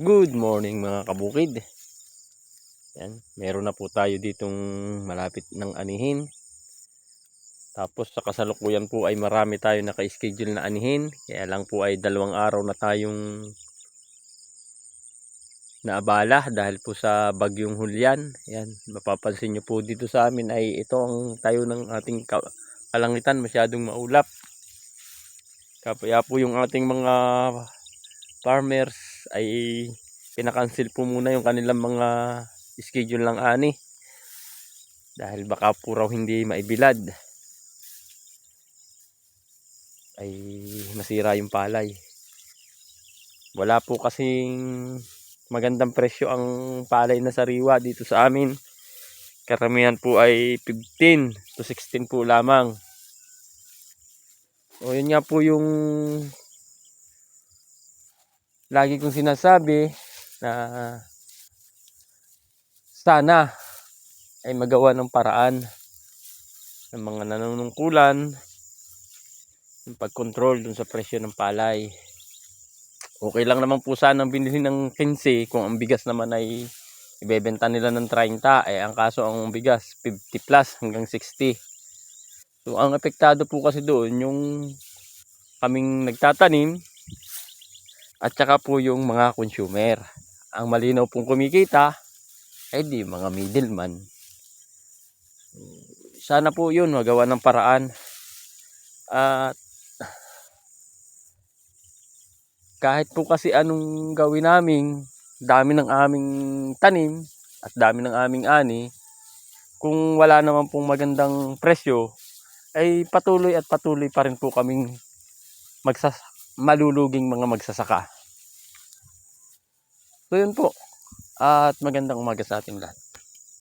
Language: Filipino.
Good morning mga kabukid. Yan, meron na po tayo ditong malapit ng anihin. Tapos sa kasalukuyan po ay marami tayo naka-schedule na anihin. Kaya lang po ay dalawang araw na tayong naabala dahil po sa bagyong Hulyan. Yan, mapapansin nyo po dito sa amin ay ito ang tayo ng ating ka- kalangitan masyadong maulap. Kaya po yung ating mga farmers ay pinakancel po muna yung kanilang mga schedule ng ani. Dahil baka po raw hindi maibilad. Ay masira yung palay. Wala po kasing magandang presyo ang palay na sariwa dito sa amin. Karamihan po ay 15 to 16 po lamang. O yun nga po yung lagi kong sinasabi na sana ay magawa ng paraan ng mga nanunungkulan ng pagkontrol dun sa presyo ng palay. Okay lang naman po sana ang binili ng 15 kung ang bigas naman ay ibebenta nila ng 30 eh ang kaso ang bigas 50 plus hanggang 60. So ang apektado po kasi doon yung kaming nagtatanim at saka po yung mga consumer. Ang malinaw pong kumikita ay di mga middleman. Sana po yun magawa ng paraan. At kahit po kasi anong gawin namin, dami ng aming tanim at dami ng aming ani, kung wala naman pong magandang presyo, ay patuloy at patuloy pa rin po kaming magsas maluluging mga magsasaka. So yun po. At magandang umaga sa ating lahat.